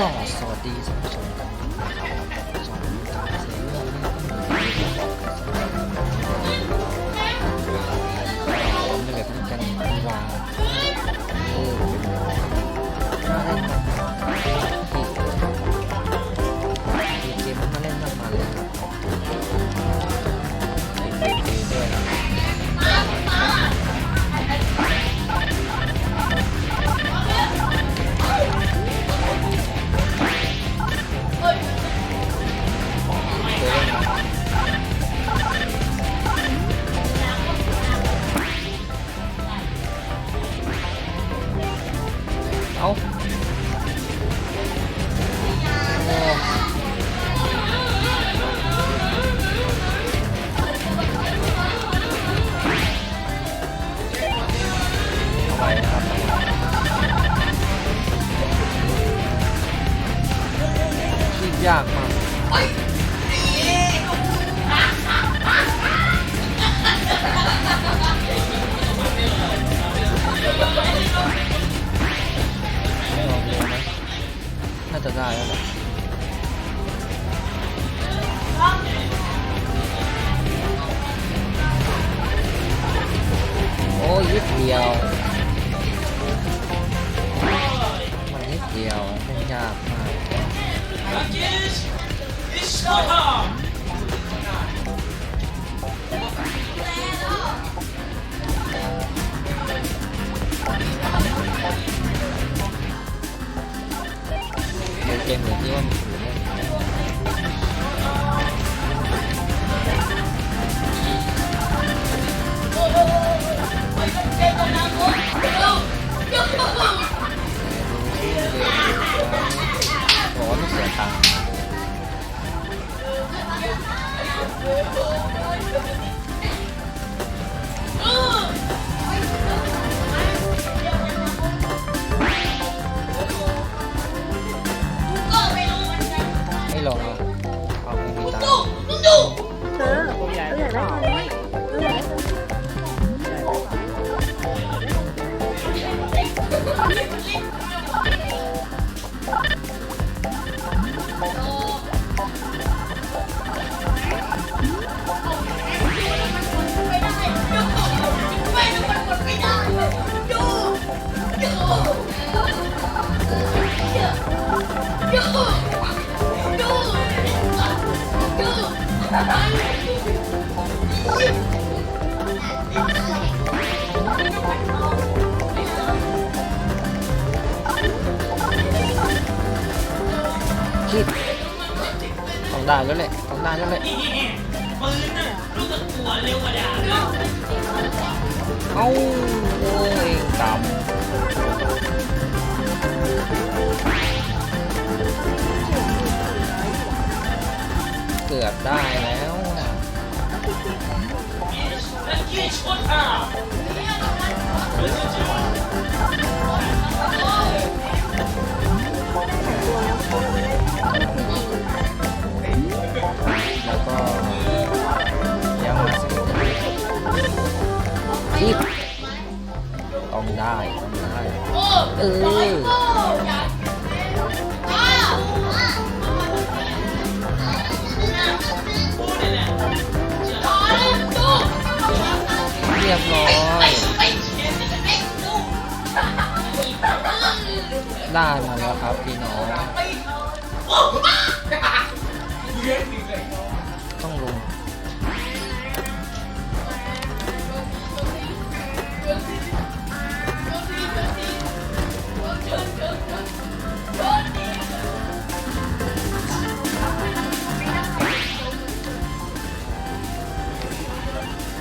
ก็สวัสดีท่านผู้ชมกันนะครับ ยากมากลองดูไหมน่าจะได้แล้วแหละโอ้ยนิดเดียว มันนิดเดียวเล่นยากมาก เดี๋ยวเกมเหมือนที่ว่า คิดต้องได้แล้วแหละต้องได้แล้วแหละเอาโอ้ยกำเกือบได้แล้วอะ แล้วก็ยังมาสิคิดต้องได้ต้องได้เออเรียบร้อย ได้มาแล้วครับพี่น้อง ต้องลง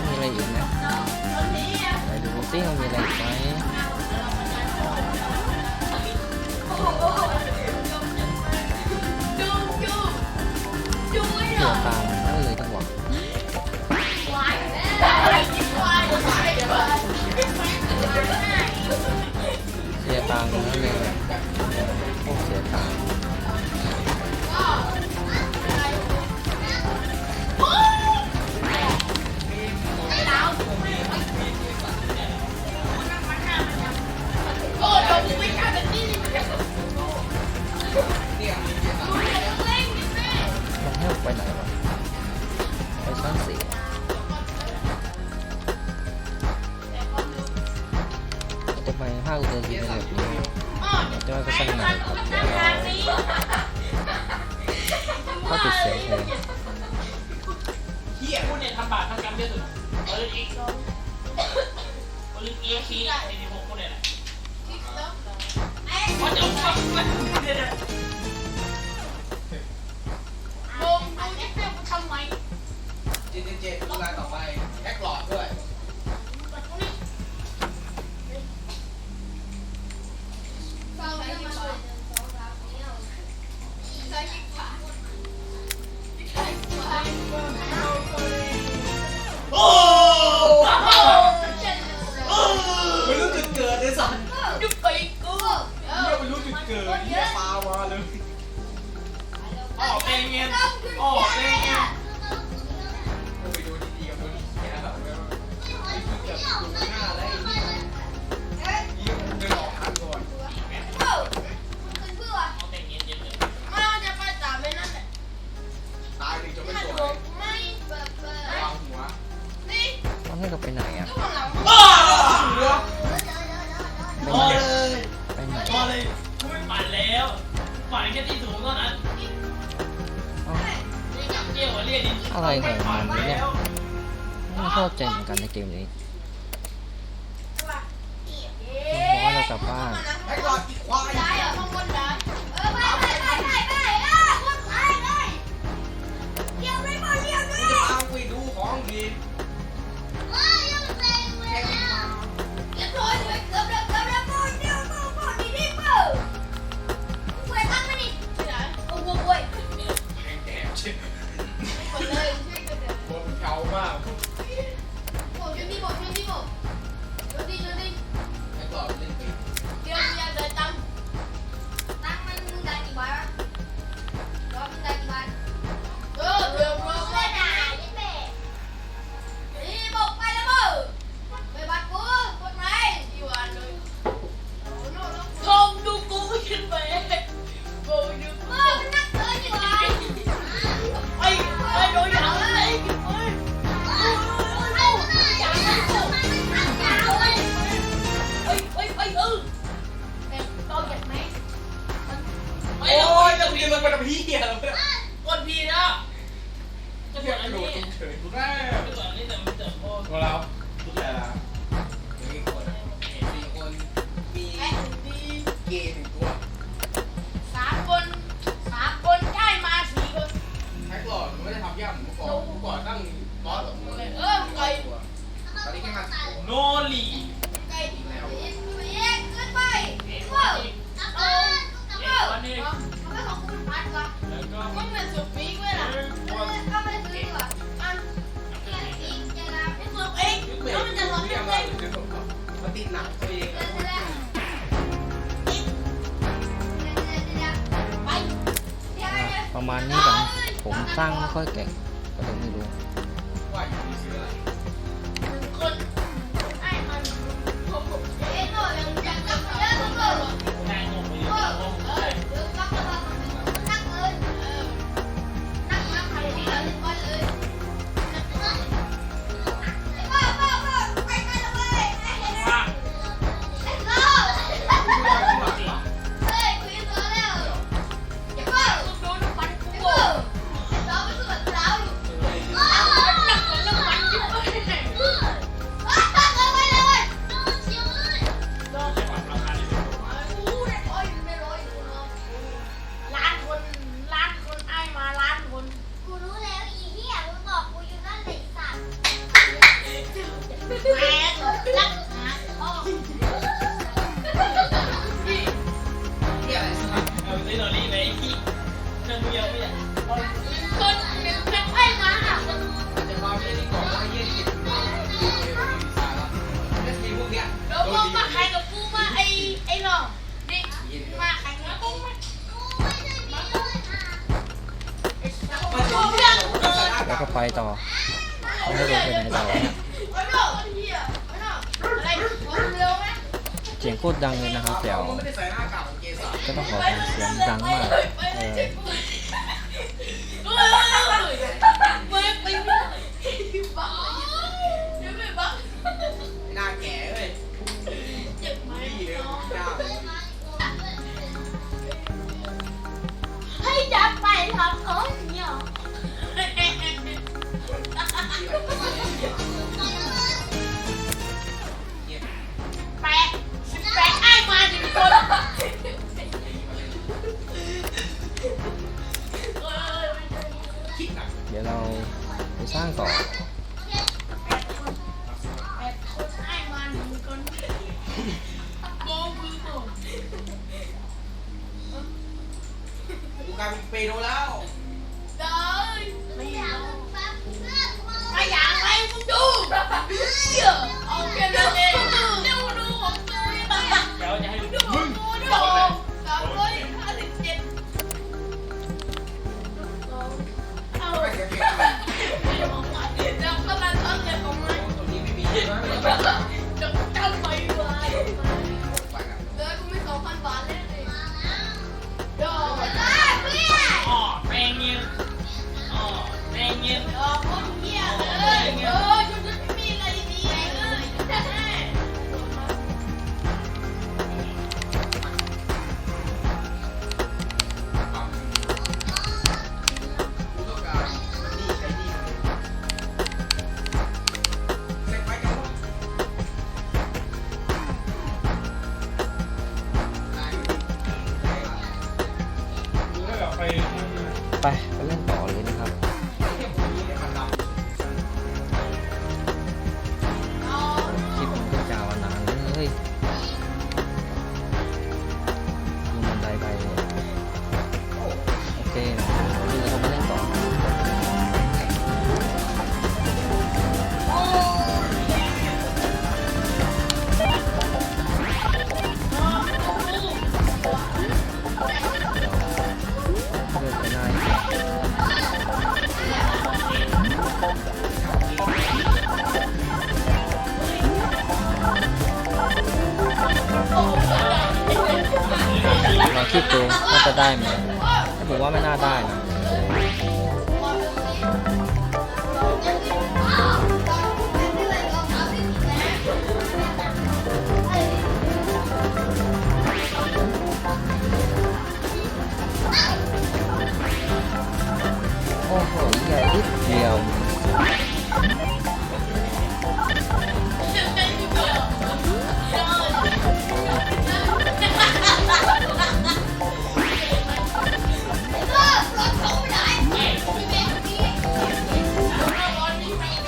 มีอะไรอีกไหมไปดูซิว่ามีอะไรอีกไหม 아, 네. บาทเท่ากันเยอะสุดอริอีกบริอีกทีไอ้ที่หกคนเนี่ยแหละที่าจะว่าว่าเนี่ยลงดูนิดเดียทำไมเจ็ดเจ็ดเจ็ดรายต่อไปแอคหลอดด้วย ออกเลย เข้าใจเหมือนกันในเกมนี้ ยืนลงไปทำพี่เหรอกดพีแล้วจะกดอันนี้เฉยๆกูได้จะกดอันนี้แต่มันเจ็บโคตรตัวเรากูได้ละมีคนมีคนมีมีเกมตัวสามคนสามคนได้มาสี่คนแท็กหลอดมึงไม่ได้ทำย่ำมึงก่อนมึงก่อนตั้งบอสกับมึงเออมึงก่อนตอนนี้แค่มาโนลี่ tăng khối cạnh แล้วก็ไปต่อไม่รู้ไปไหนต่อเสียงโคตรดังเลยนะครับ๋ถวก็ต้องขอเสียงดังมากเออ กลาเป็นเปโนแล้ว ไม่อยากไห้มึงดูเอาแค่นั้นเอง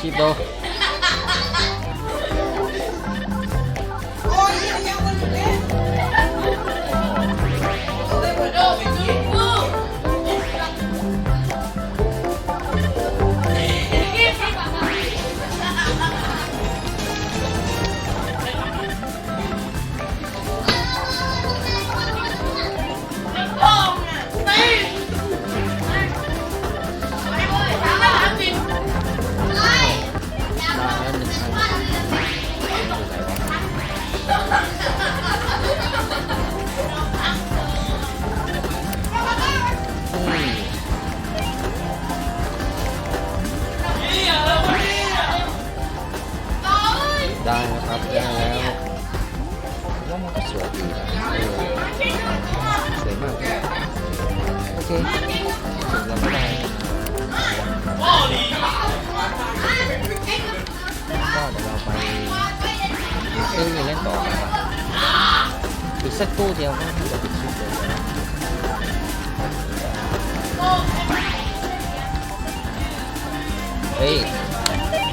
Keep though. 여기 랜더 그 색도 대하고 하는 거 있을 거예요 에이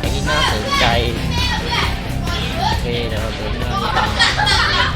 여기 나서 짜이 에이 내가 너무 많이